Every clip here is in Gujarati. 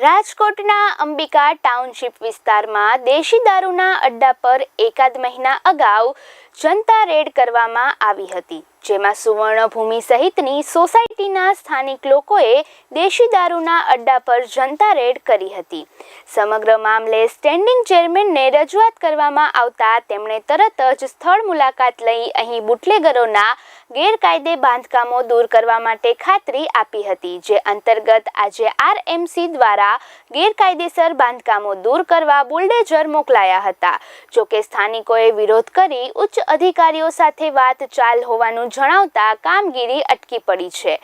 રાજકોટના અંબિકા ટાઉનશીપ વિસ્તારમાં દેશી દારૂના અડ્ડા પર એકાદ મહિના અગાઉ જનતા રેડ કરવામાં આવી હતી. જેમાં સુવર્ણભૂમિ સહિતની સોસાયટીના સ્થાનિક લોકોએ દેશી દારૂના અડ્ડા પર જનતા રેડ કરી હતી. સમગ્ર મામલે સ્ટેન્ડિંગ ચેરમેનને રજૂઆત કરવામાં આવતા તેમણે તરત જ સ્થળ મુલાકાત લઈ અહીં બુટલેગરોના ગેરકાયદે બાંધકામો દૂર કરવા માટે ખાતરી આપી હતી, જે અંતર્ગત આજે આરએમસી દ્વારા ગેરકાયદેસર બાંધકામો દૂર કરવા બુલડેઝર મોકલાયા હતા. જોકે સ્થાનિકોએ વિરોધ કરી ઉચ્ચ અધિકારીઓ સાથે વાત ચાલ હોવાનું જણાવતા કામગીરી અટકી પડી છે.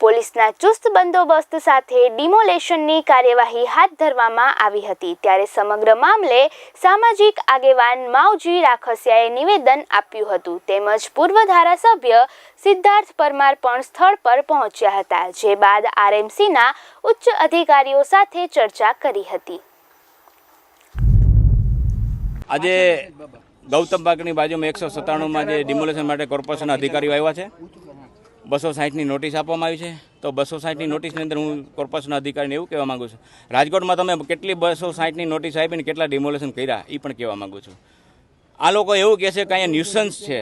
પોલીસના ચુસ્ત બંદોબસ્ત સાથે ડિમોલેશનની કાર્યવાહી હાથ ધરવામાં આવી હતી. ત્યારે સમગ્ર મામલે સામાજિક આગેવાન માવજી રાખસિયાએ નિવેદન આપ્યું હતું. તેમજ પૂર્વ ધારાસભ્ય સિદ્ધાર્થ પરમાર પણ સ્થળ પર પહોંચ્યા હતા, જે બાદ આરએમસીના ઉચ્ચ અધિકારીઓ સાથે ચર્ચા કરી હતી. આજે ગૌતમ પાકની બાજુમાં એકસો સત્તાણુંમાં જે ડિમોલેશન માટે કોર્પોરેશનના અધિકારીઓ આવ્યા છે. બસો સાહીઠની નોટિસ આપવામાં આવી છે. તો બસો સાહીઠની નોટિસની અંદર હું કોર્પોરેશનના અધિકારીને એવું કહેવા માગું છું. રાજકોટમાં તમે કેટલી બસો સાહીઠની નોટિસ આપીને કેટલા ડિમોલેશન કર્યા એ પણ કહેવા માગું છું. આ લોકો એવું કહે છે કે અહીંયા ન્યુસન્સ છે.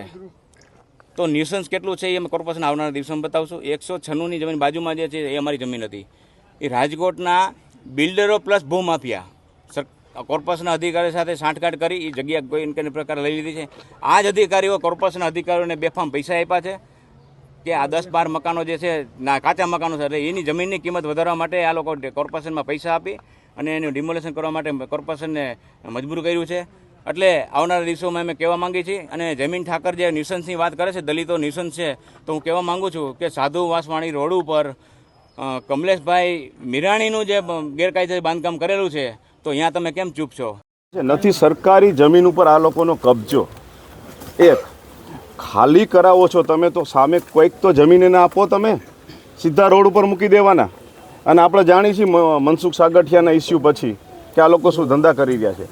તો ન્યુસન્સ કેટલું છે એ અમે કોર્પોરેશન આવનારા દિવસોમાં બતાવશું. એકસો છન્નુંની જમીન બાજુમાં જે છે એ અમારી જમીન હતી. એ રાજકોટના બિલ્ડરો પ્લસ ભૂમાફિયા કોર્પોરેશન અધિકારી સાથે સાંઠગાંઠ કરી એ જગ્યા કોઈ ને કોઈ પ્રકાર લઈ લીધી છે. આ જ અધિકારીઓ કોર્પોરેશન અધિકારીઓને બેફામ પૈસા આપ્યા છે. કે આ દસ બાર મકાનો જે છે, ના, કાચા મકાનો છે એની જમીનની કિંમત વધારવા માટે આ લોકો કોર્પોરેશનમાં પૈસા આપી અને એનું ડિમોલેશન કરવા માટે કોર્પોરેશનને મજબૂર કર્યું છે. એટલે આવનારા દિવસોમાં અમે કહેવા માંગીએ છીએ અને જમીન ઠાકર જે ન્યુસન્સની વાત કરે છે, દલિતો ન્યુસન્સ છે, તો હું કહેવા માંગુ છું કે સાધુ વાસવાણી રોડ ઉપર કમલેશભાઈ મિરાણીનું જે ગેરકાયદે બાંધકામ કરેલું છે તો અહીંયા તમે કેમ ચૂપ છો? નથી, સરકારી જમીન ઉપર આ લોકોનો કબજો. એક, ખાલી કરાવો છો તમે તો સામે કોઈક તો જમીન એને આપો તમે. સીધા રોડ ઉપર મૂકી દેવાના. અને આપણે જાણીએ છીએ મનસુખ સાગઠિયાના ઇસ્યુ પછી કે આ લોકો શું ધંધા કરી રહ્યા છે.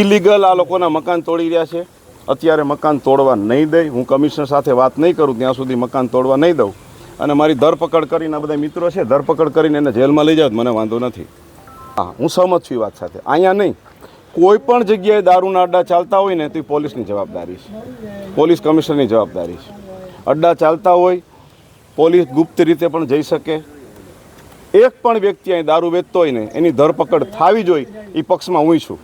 ઇલીગલ આ લોકોના મકાન તોડી રહ્યા છે. અત્યારે મકાન તોડવા નહીં દઈ. હું કમિશનર સાથે વાત નહીં કરું, ત્યાં સુધી મકાન તોડવા નહીં દઉં. અને મારી ધરપકડ કરીને આ બધા મિત્રો છે, ધરપકડ કરીને એને જેલમાં લઈ જાવ મને વાંધો નથી. હા, હું સહમત છું એ વાત સાથે. અહીંયા નહીં. કોઈ પણ જગ્યાએ દારૂના અડ્ડા ચાલતા હોય ને, તો એ પોલીસની જવાબદારી છે. પોલીસ કમિશનરની જવાબદારી છે. અડ્ડા ચાલતા હોય, પોલીસ ગુપ્ત રીતે પણ જઈ શકે. એક પણ વ્યક્તિ અહીં દારૂ વેચતો હોય ને, એની ધરપકડ થાવી જોઈએ એ પક્ષમાં હું છું.